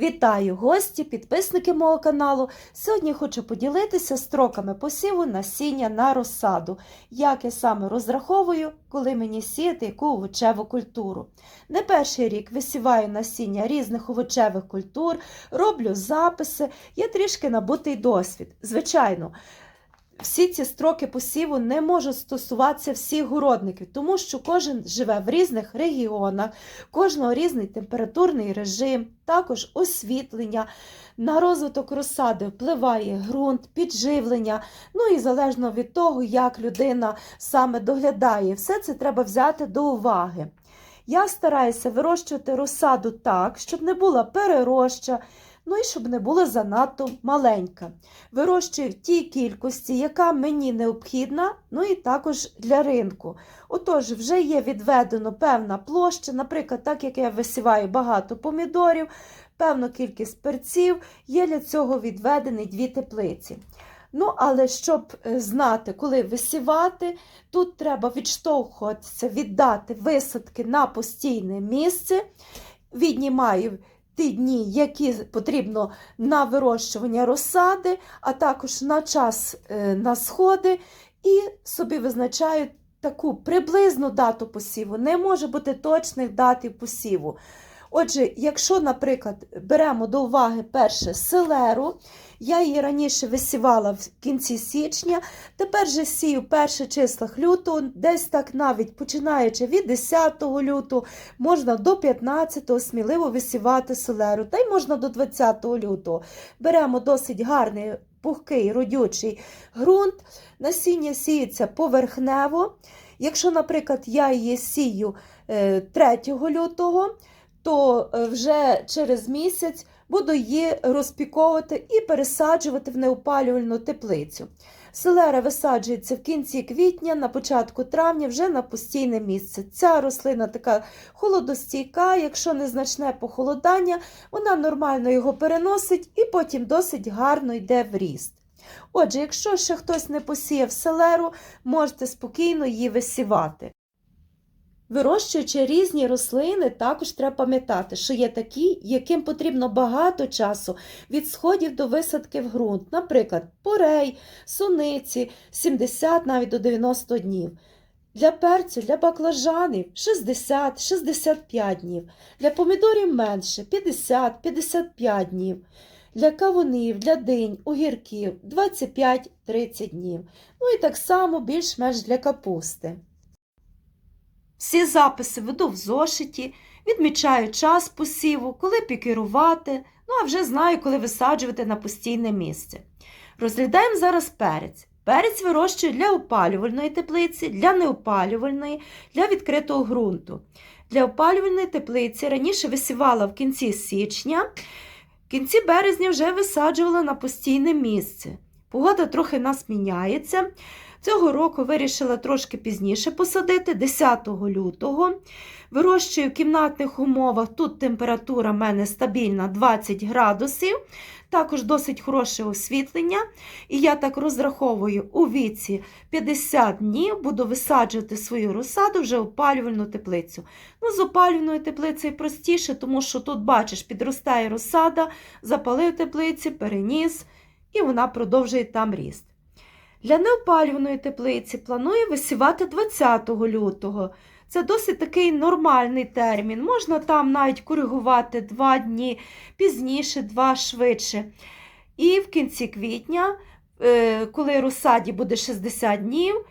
Вітаю гості, підписники мого каналу. Сьогодні хочу поділитися строками посіву насіння на розсаду, як я саме розраховую, коли мені сіяти яку овочеву культуру. Не перший рік висіваю насіння різних овочевих культур, роблю записи, є трішки набутий досвід. Звичайно. Всі ці строки посіву не можуть стосуватися всіх городників, тому що кожен живе в різних регіонах, кожного різний температурний режим, також освітлення. На розвиток розсади впливає ґрунт, підживлення, ну і залежно від того, як людина саме доглядає, все це треба взяти до уваги. Я стараюся вирощувати розсаду так, щоб не була перероща, ну і щоб не була занадто маленька. Вирощую в тій кількості, яка мені необхідна, ну і також для ринку. Отож, вже є відведено певна площа, наприклад, так як я висіваю багато помідорів, певну кількість перців, є для цього відведені дві теплиці. Ну, але щоб е, знати, коли висівати, тут треба відштовхуватися, віддати висадки на постійне місце. Віднімаю ті дні, які потрібно на вирощування розсади, а також на час е, на сходи, і собі визначаю таку приблизну дату посіву. Не може бути точних дат посіву. Отже, якщо, наприклад, беремо до уваги перше селеру, я її раніше висівала в кінці січня, тепер же сію перших числах лютого, десь так навіть починаючи від 10 лютого, можна до 15 сміливо висівати селеру, та й можна до 20 лютого. Беремо досить гарний пухкий родючий ґрунт, насіння сіється поверхнево. Якщо, наприклад, я її сію 3 лютого, то е, вже через місяць буду її розпіковувати і пересаджувати в неопалювальну теплицю. Селера висаджується в кінці квітня, на початку травня вже на постійне місце. Ця рослина така холодостійка, якщо незначне похолодання, вона нормально його переносить і потім досить гарно йде в ріст. Отже, якщо ще хтось не посіяв селеру, можете спокійно її висівати. Вирощуючи різні рослини, також треба пам'ятати, що є такі, яким потрібно багато часу від сходів до висадки в ґрунт, наприклад, порей, суниці, 70 навіть до 90 днів. Для перцю, для баклажанів 60-65 днів, для помідорів менше 50-55 днів, для кавунів, для динь, огірків 25-30 днів. Ну і так само більш-менш для капусти. Всі записи веду в зошиті, відмічаю час посіву, коли пікерувати, ну а вже знаю, коли висаджувати на постійне місце. Розглядаємо зараз перець. Перець вирощую для опалювальної теплиці, для неопалювальної, для відкритого ґрунту. Для опалювальної теплиці раніше висівала в кінці січня, в кінці березня вже висаджувала на постійне місце. Погода трохи нас міняється. Цього року вирішила трошки пізніше посадити, 10 лютого. Вирощую в кімнатних умовах. Тут температура в мене стабільна 20 градусів, також досить хороше освітлення. І я так розраховую, у віці 50 днів буду висаджувати свою розсаду вже опалювальну теплицю. Ну, З опалювальною теплицею простіше, тому що тут, бачиш, підростає розсада, запалив теплиці, переніс, і вона продовжує там ріст. Для неопалюваної теплиці планую висівати 20 лютого. Це досить такий нормальний термін. Можна там навіть коригувати 2 дні, пізніше, 2 швидше. І в кінці квітня, е, коли розсаді буде 60 днів,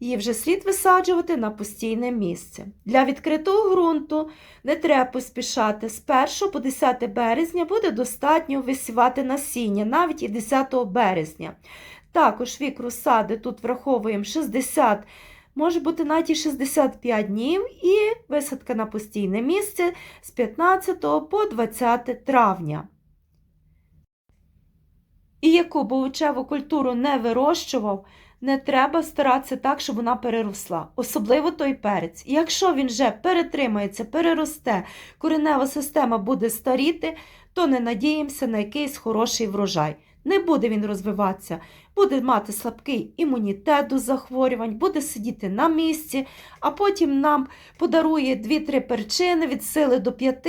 її вже слід висаджувати на постійне місце. Для відкритого ґрунту не треба поспішати. З 1 по 10 березня буде достатньо висівати насіння, навіть і 10 березня. Також вік розсади тут враховуємо 60, може бути навіть і 65 днів, і висадка на постійне місце з 15 по 20 травня. І яку б культуру не вирощував, не треба старатися так, щоб вона переросла. Особливо той перець. Якщо він вже перетримається, переросте, коренева система буде старіти, то не надіємося на якийсь хороший врожай. Не буде він розвиватися, буде мати слабкий імунітет до захворювань, буде сидіти на місці, а потім нам подарує 2-3 перчини від сили до 5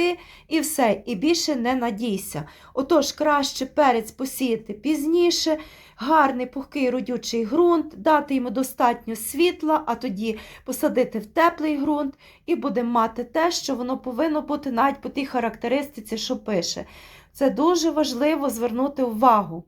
і все, і більше не надійся. Отож, краще перець посіяти пізніше, гарний пухкий родючий ґрунт, дати йому достатньо світла, а тоді посадити в теплий ґрунт і будемо мати те, що воно повинно бути навіть по тій характеристиці, що пише. Це дуже важливо звернути увагу.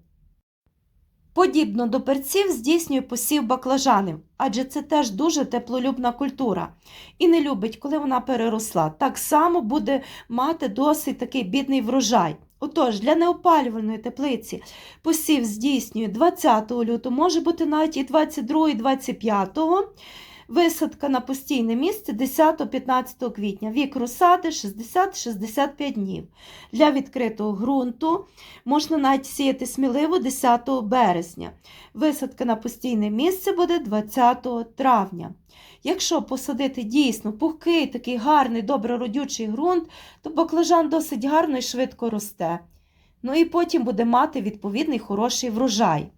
Подібно до перців здійснює посів баклажанів, адже це теж дуже теплолюбна культура і не любить, коли вона переросла. Так само буде мати досить такий бідний врожай. Отож, для неопалювальної теплиці посів здійснює 20 лютого, може бути навіть і 22, і 25. Висадка на постійне місце 10-15 квітня. Вік розсади 60-65 днів. Для відкритого ґрунту можна навіть сіяти сміливо 10 березня. Висадка на постійне місце буде 20 травня. Якщо посадити дійсно пухкий, такий гарний, добре родючий ґрунт, то баклажан досить гарно і швидко росте. Ну і потім буде мати відповідний хороший врожай.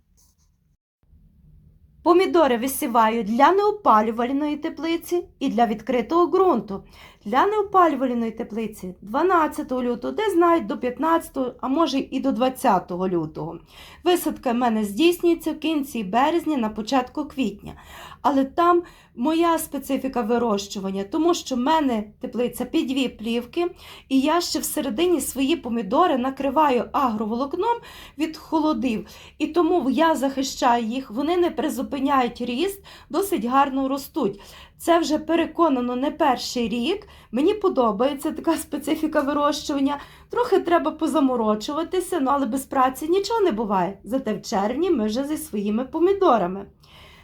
Помідори висіваю для неопалювальної теплиці і для відкритого ґрунту. Для неопалювальної теплиці 12 лютого, де знають до 15, а може і до 20 лютого. Висадка в мене здійснюється в кінці березня на початку квітня. Але там моя специфіка вирощування, тому що в мене теплиця під дві плівки, і я ще всередині свої помідори накриваю агроволокном від холодів. І тому я захищаю їх, вони не призупиняють ріст, досить гарно ростуть. Це вже переконано не перший рік. Мені подобається така специфіка вирощування. Трохи треба позаморочуватися, ну але без праці нічого не буває. Зате в червні ми вже зі своїми помідорами.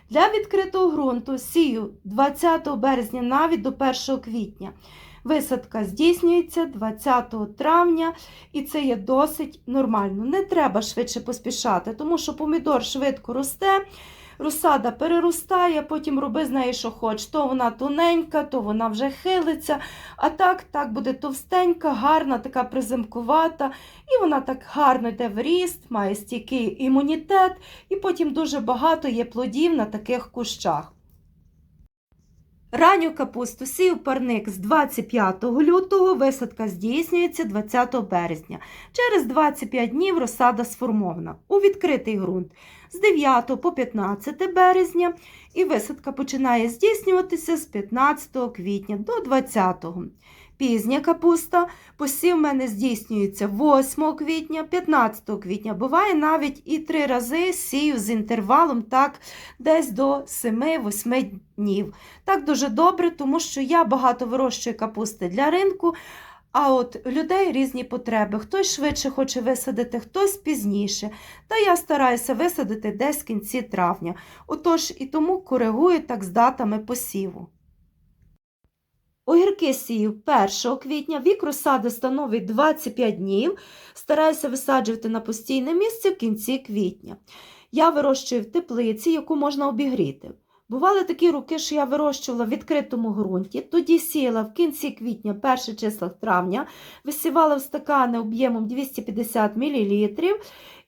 Для відкритого ґрунту сію 20 березня навіть до 1 квітня. Висадка здійснюється 20 травня, і це є досить нормально. Не треба швидше поспішати, тому що помідор швидко росте, розсада переростає, потім роби з нею, що хоч. То вона тоненька, то вона вже хилиться. А так, так буде товстенька, гарна, така приземкувата, і вона так гарно йде в ріст, має стійкий імунітет, і потім дуже багато є плодів на таких кущах. Ранню капусту сів парник з 25 лютого, висадка здійснюється 20 березня. Через 25 днів розсада сформована у відкритий ґрунт з 9 по 15 березня, і висадка починає здійснюватися з 15 квітня до 20. Пізня капуста посів в мене здійснюється 8 квітня, 15 квітня. Буває навіть і три рази сію з інтервалом так десь до 7-8 днів. Так дуже добре, тому що я багато вирощую капусти для ринку. А от людей різні потреби. Хтось швидше хоче висадити, хтось пізніше. Та я стараюся висадити десь в кінці травня. Отож і тому коригую так з датами посіву. Огірки сію 1 квітня, вік розсади становить 25 днів. Стараюся висаджувати на постійне місце в кінці квітня. Я вирощую в теплиці, яку можна обігріти. Бували такі роки, що я вирощувала в відкритому ґрунті, тоді сіяла в кінці квітня, перших числах травня, висівала в стакани об'ємом 250 мл.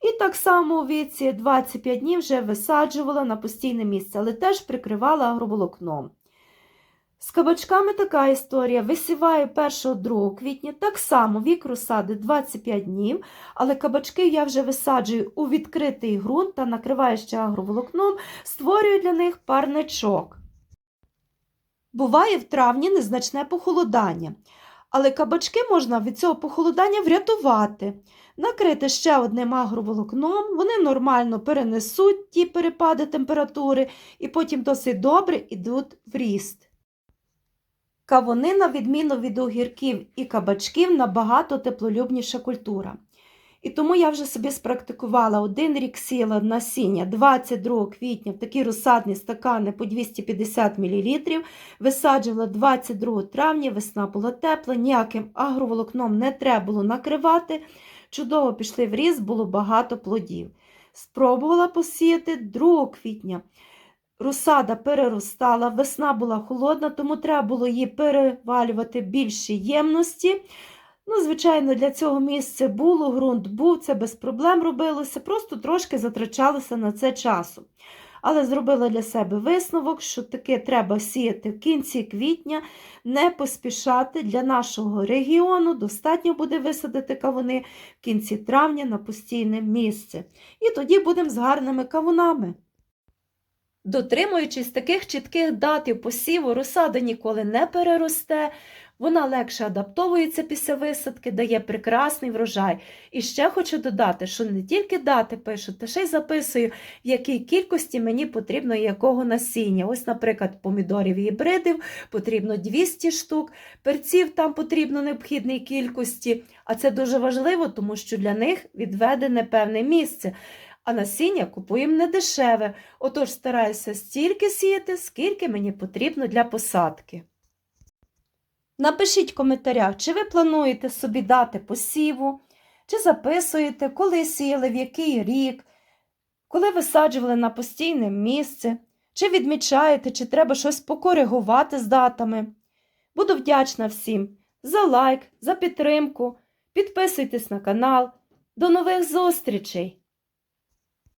І так само у віці 25 днів вже висаджувала на постійне місце, але теж прикривала агроволокном. З кабачками така історія. Висіваю 1-2 квітня, так само вік розсади 25 днів, але кабачки я вже висаджую у відкритий ґрунт та накриваю ще агроволокном, створюю для них парничок. Буває в травні незначне похолодання, але кабачки можна від цього похолодання врятувати. Накрити ще одним агроволокном, вони нормально перенесуть ті перепади температури і потім досить добре йдуть в ріст. Кавуни, на відміну від огірків і кабачків, набагато теплолюбніша культура. І тому я вже собі спрактикувала один рік сіла насіння 22 квітня в такі розсадні стакани по 250 мл, висаджувала 22 травня, весна була тепла, ніяким агроволокном не треба було накривати. Чудово пішли в ріст, було багато плодів. Спробувала посіяти 2 квітня. Розсада переростала, весна була холодна, тому треба було її перевалювати більші ємності. Ну, звичайно, для цього місця було, ґрунт був, це без проблем робилося, просто трошки затрачалося на це часу. Але зробила для себе висновок, що таки треба сіяти в кінці квітня, не поспішати для нашого регіону. Достатньо буде висадити кавуни в кінці травня на постійне місце. І тоді будемо з гарними кавунами. Дотримуючись таких чітких датів посіву, розсада ніколи не переросте, вона легше адаптовується після висадки, дає прекрасний врожай. І ще хочу додати, що не тільки дати пишу, та ще й записую, в якій кількості мені потрібно якого насіння. Ось, наприклад, помідорів гібридів потрібно 200 штук, перців там потрібно необхідній кількості, а це дуже важливо, тому що для них відведене певне місце. А насіння купуємо не дешеве, отож стараюся стільки сіяти, скільки мені потрібно для посадки. Напишіть в коментарях, чи ви плануєте собі дати посіву, чи записуєте, коли сіяли, в який рік, коли висаджували на постійне місце, чи відмічаєте, чи треба щось покоригувати з датами. Буду вдячна всім за лайк, за підтримку. Підписуйтесь на канал. До нових зустрічей!